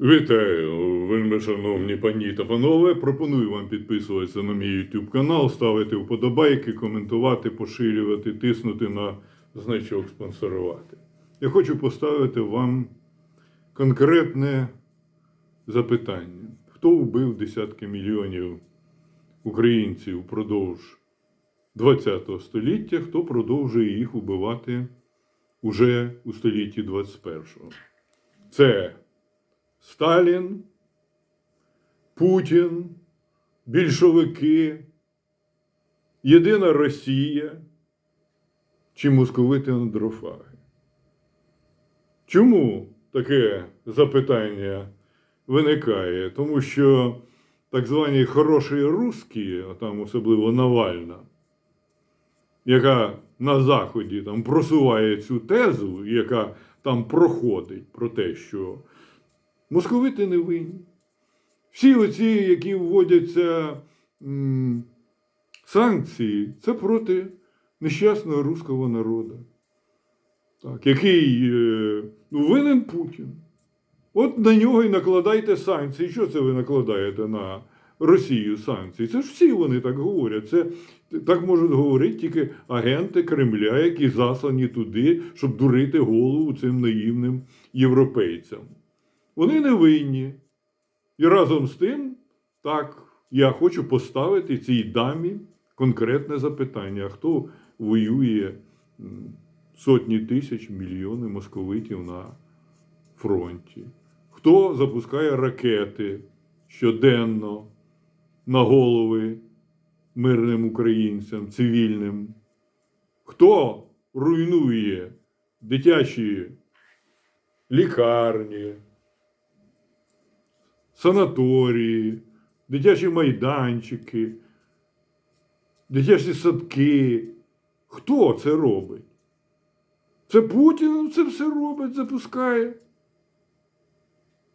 Вітаю, вельми шановні пані та панове. Пропоную вам підписуватися на мій YouTube канал, ставити вподобайки, коментувати, поширювати, тиснути на значок спонсорувати. Я хочу поставити вам конкретне запитання: хто вбив десятки мільйонів українців впродовж ХХ століття, хто продовжує їх убивати уже у столітті 21-го? Це Сталін, Путін, більшовики, Єдина Росія чи московити андрофаги. Чому таке запитання виникає? Тому що так звані хороші русські, а там особливо Навальна, яка на Заході там просуває цю тезу, яка там проходить про те, що московити не винні. Всі оці, які вводяться м, санкції, це проти нещасного руського народу, так, який е, ну, винен Путін. От на нього і накладайте санкції. Що це ви накладаєте на Росію санкції? Це ж всі вони так говорять. Це так можуть говорити тільки агенти Кремля, які заслані туди, щоб дурити голову цим наївним європейцям. Вони не винні. І разом з тим, так, я хочу поставити цій дамі конкретне запитання: хто воює сотні тисяч, мільйони московитів на фронті? Хто запускає ракети щоденно на голови мирним українцям, цивільним? Хто руйнує дитячі лікарні, санаторії, дитячі майданчики, дитячі садки? Хто це робить? Це Путін це все робить, запускає.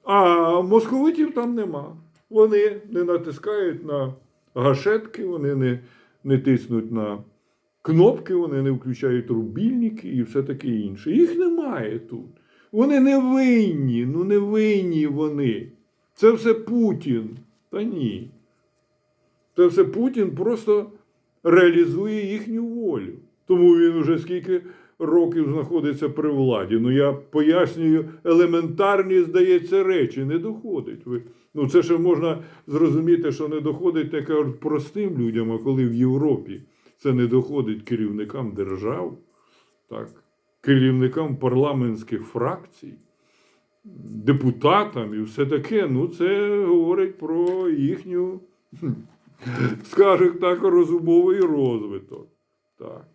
А московитів там нема. Вони не натискають на гашетки, вони не, не тиснуть на кнопки, вони не включають рубільники і все таке інше. Їх немає тут. Вони не винні, ну не винні вони. Це все Путін. Та ні. Це все Путін просто реалізує їхню волю. Тому він уже скільки років знаходиться при владі. Ну я пояснюю елементарні, здається, речі, не доходить. Ви, ну це ще можна зрозуміти, що не доходить таке простим людям, а коли в Європі це не доходить керівникам держав, так, керівникам парламентських фракцій, депутатам і все таке, ну це говорить про їхню, скажімо так, розумовий розвиток. Так.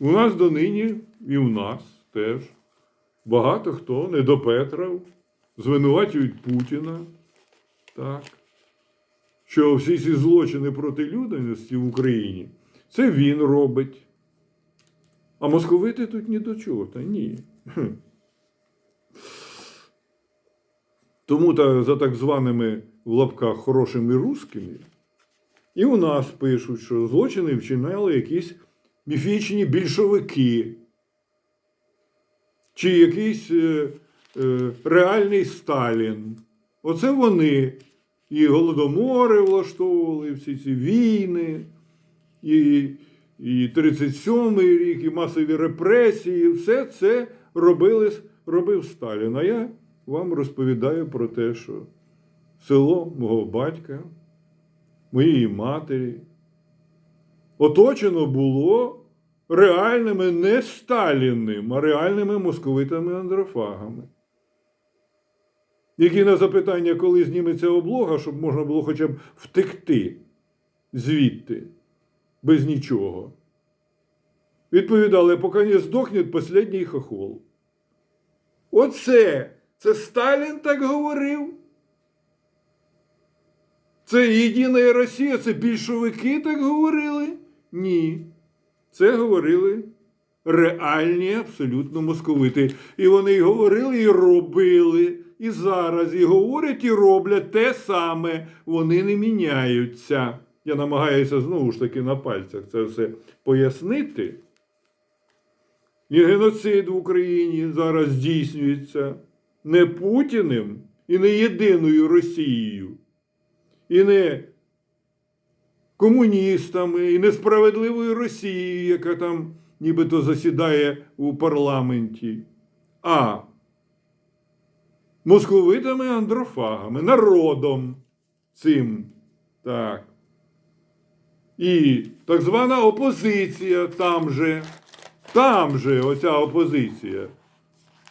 У нас донині і у нас теж багато хто не до Петра звинувачують Путіна, так, що всі ці злочини проти людяності в Україні це він робить. А московити тут ні до чого, та ні. Тому та, за так званими в лапках хорошими русскими і у нас пишуть, що злочини вчиняли якісь міфічні більшовики, чи якийсь е, е, реальний Сталін. Оце вони і голодомори влаштовували, всі ці війни, і, і 37-й рік, і масові репресії. Все це робили, робив Сталін. А я вам розповідаю про те, що село мого батька, моєї матері оточено було реальними не Сталінним, а реальними московитами андрофагами. Які на запитання, коли зніметься облога, щоб можна було хоча б втекти звідти без нічого. Відповідали, поки не здохне останній хохол. Оце, це Сталін так говорив. Це Єдина Росія, це більшовики так говорили? Ні. Це говорили реальні абсолютно московити. І вони і говорили, і робили. І зараз і говорять, і роблять те саме. Вони не міняються. Я намагаюся знову ж таки на пальцях це все пояснити. І геноцид в Україні зараз здійснюється. не Путіним і не єдиною Росією, і не комуністами, і несправедливою Росією, яка там нібито засідає у парламенті, а московитами андрофагами, народом цим. Так. І так звана опозиція там же, там же оця опозиція.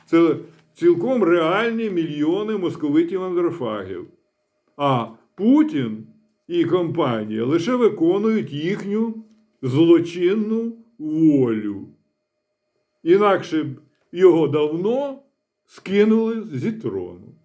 Це цілком реальні мільйони московитів андрофагів. А Путін і компанія лише виконують їхню злочинну волю. Інакше б його давно скинули зі трону.